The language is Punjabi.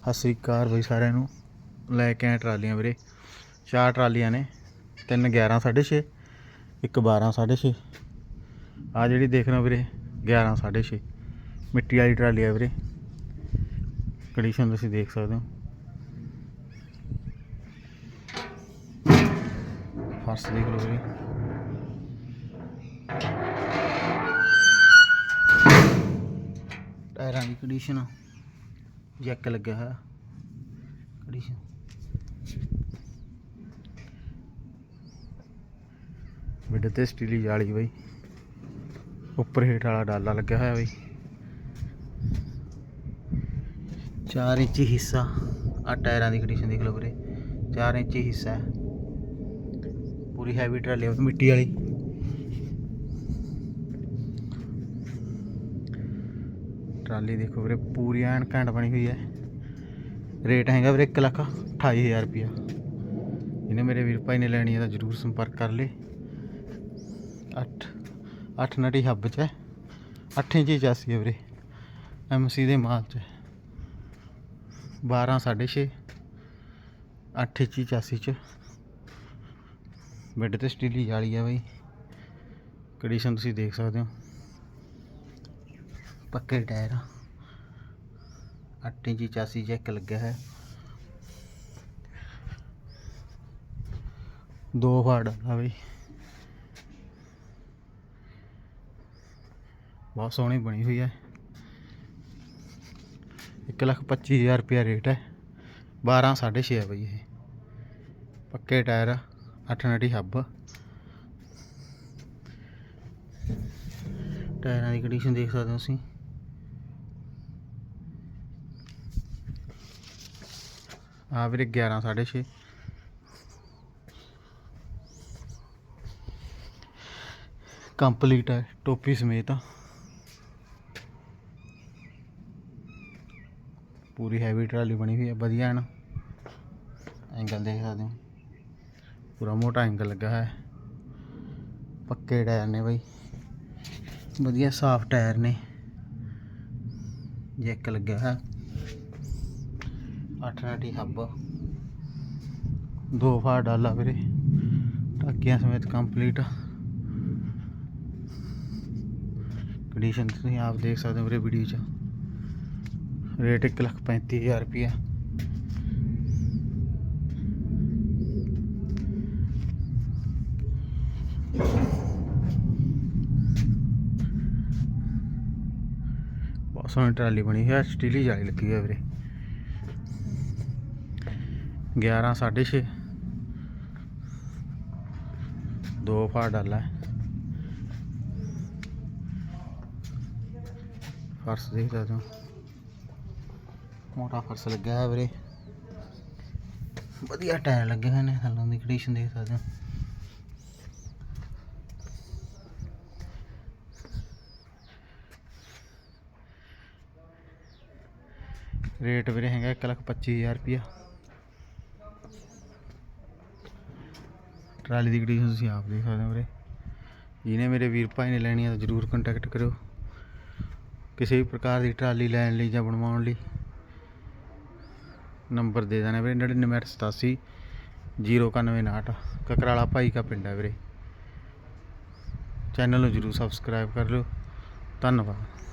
ਸਤਿ ਸ੍ਰੀ ਅਕਾਲ ਬਈ ਸਾਰਿਆਂ ਨੂੰ। ਲੈ ਕੇ ਆਏ ਟਰਾਲੀਆਂ ਵੀਰੇ। ਚਾਰ ਟਰਾਲੀਆਂ ਨੇ। ਤਿੰਨ 11 6.5 ਇੱਕ 12 6.5 ਆ ਜਿਹੜੀ ਦੇਖ ਰਹੇ ਹੋ ਵੀਰੇ 11 6.5 ਮਿੱਟੀ ਵਾਲੀ ਟਰਾਲੀ ਆ ਵੀਰੇ। ਕੰਡੀਸ਼ਨ ਤੁਸੀਂ ਦੇਖ ਸਕਦੇ ਹੋ। ਫਰਸ਼ ਦੇਖ ਲਓ ਵੀਰੇ। ਟਾਇਰਾਂ ਦੀ ਕੰਡੀਸ਼ਨ ਜੈਕ ਲੱਗਿਆ ਹੋਇਆ। ਕੰਡੀਸ਼ਨ ਮਿੱਡ ਤੇ ਸਟੀਲੀ ਜਾਲੀ ਬਈ। ਉੱਪਰ ਹੇਠ ਵਾਲਾ ਡਾਲਾ ਲੱਗਿਆ ਹੋਇਆ ਬਈ। 4 ਇੰਚੀ ਹਿੱਸਾ। ਆ ਟਾਇਰਾਂ ਦੀ ਕੰਡੀਸ਼ਨ ਦੇਖ ਲਓ ਵੀਰੇ। 4 ਇੰਚੀ ਹਿੱਸਾ ਪੂਰੀ ਹੈਵੀ ਟਰਾਲੀ ਹੈ ਮਿੱਟੀ ਵਾਲੀ। ਟਰਾਲੀ ਦੇਖੋ ਵੀਰੇ, ਪੂਰੀ ਐਨ ਘੈਂਟ ਬਣੀ ਹੋਈ ਹੈ। ਰੇਟ ਹੈਗਾ ਵੀਰੇ 1 ਲੱਖ 28000 ਰੁਪਿਆ ਇਹਨੇ ਮੇਰੇ ਵੀਰ ਭਾਈ ਨੇ ਲੈਣੀ ਹੈ ਤਾਂ ਜਰੂਰ ਸੰਪਰਕ ਕਰ ਲੇ। 8 8 ਨਟੀ ਹੱਬ ਚ ਹੈ। 8 ਇੰਚੀ ਚਾਸੀ ਹੈ ਵੀਰੇ। ਐਮਸੀ ਦੇ ਮਾਲ ਚ 12 6.5 8 ਇੰਚੀ ਚਾਸੀ ਚ। ਬੈੱਡ ਤੇ ਸਟੀਲੀ ਜਾਲੀ ਆ ਬਈ। ਕੰਡੀਸ਼ਨ ਤੁਸੀਂ ਦੇਖ ਸਕਦੇ ਹੋ। ਪੱਕੇ ਟਾਇਰ 8 ਇੰਚੀ ਚਾਸੀ ਚੈੱਕ ਲੱਗਿਆ ਹੈ ਦੋ ਫਾੜ ਆ ਬਈ। ਬਹੁਤ ਸੋਹਣੀ ਬਣੀ ਹੋਈ ਹੈ 1 ਲੱਖ 25000 ਰੁਪਿਆ ਰੇਟ ਹੈ 12 6.5 ਹੈ ਬਈ ਇਹ। ਪੱਕੇ ਟਾਇਰ 8 ਨਟੀ ਹੱਬ। ਟਾਇਰਾਂ ਦੀ ਕੰਡੀਸ਼ਨ ਦੇਖ ਸਕਦੇ ਹੋ ਤੁਸੀਂ। ਆ ਵੀਰੇ 11 6.5 ਕੰਪਲੀਟ ਹੈ, ਟੋਪੀ ਸਮੇਤ। ਪੂਰੀ ਹੈਵੀ ਟਰਾਲੀ ਬਣੀ ਹੋਈ ਹੈ, ਵਧੀਆ ਹੈ ਨਾ। ਐਂਗਲ ਦੇਖ ਸਕਦੇ ਹੋ। ਪੂਰਾ ਮੋਟਾ ਐਂਗਲ ਲੱਗਾ ਹੈ। ਪੱਕੇ ਟਾਇਰ ਨੇ ਬਾਈ। ਵਧੀਆ ਸਾਫ਼ ਟਾਇਰ ਨੇ। ਜੈਕ ਲੱਗਿਆ ਹੈ 8 ਨਾਟੀ ਹੱਬ ਦੋ ਫਾੜ ਡਾਲਾ ਵੀਰੇ। ਟਾਕੀਆਂ ਸਮੇਤ ਕੰਪਲੀਟ ਕੰਡੀਸ਼ਨ ਤੁਸੀਂ ਆਪ ਦੇਖ ਸਕਦੇ ਹੋ ਵੀਰੇ ਵੀਡੀਓ 'ਚ। ਰੇਟ 1 ਲੱਖ 35000 ਰੁਪਇਆ ਬਹੁਤ ਸੋਹਣੀ ਟਰਾਲੀ ਬਣੀ ਹੈ ਸਟੀਲੀ ਜਾਲੀ ਲੱਗੀ ਹੈ ਵੀਰੇ। 11 6.5 ਦੋ ਫਾੜ ਡਾਲਾ ਫਰਸ਼ ਦੇਖ ਸਕਦੇ ਹੋ ਮੋਟਾ ਫਰਸ਼ ਲੱਗਿਆ ਹੈ ਵੀਰੇ। ਵਧੀਆ ਟਾਇਰ ਲੱਗੇ ਹੋਏ ਨੇ, ਥੱਲੋਂ ਦੀ ਕੰਡੀਸ਼ਨ ਦੇਖ ਸਕਦੇ ਹੋ। ਰੇਟ ਵੀਰੇ ਹੈਗਾ 1 ਲੱਖ 25000 ਰੁਪਇਆ। ਟਰਾਲੀ ਦੀ ਕੰਡੀਸ਼ਨ ਤੁਸੀਂ ਆਪ ਦੇਖ ਸਕਦੇ ਹੋ ਵੀਰੇ। ਜਿਹਨੇ ਮੇਰੇ ਵੀਰ ਭਾਈ ਨੇ ਲੈਣੀ ਹੈ ਤਾਂ ਜ਼ਰੂਰ ਕੰਟੈਕਟ ਕਰਿਓ। ਕਿਸੇ ਵੀ ਪ੍ਰਕਾਰ ਦੀ ਟਰਾਲੀ ਲੈਣ ਲਈ ਜਾਂ ਬਣਵਾਉਣ ਲਈ। ਨੰਬਰ ਦੇ ਦੇਣਾ ਵੀਰੇ 9987 09159 ਕਕਰਾਲਾ ਭਾਈ ਕਾ ਪਿੰਡ ਹੈ ਵੀਰੇ। ਚੈਨਲ ਨੂੰ ਜ਼ਰੂਰ ਸਬਸਕ੍ਰਾਈਬ ਕਰ ਲਿਓ। ਧੰਨਵਾਦ।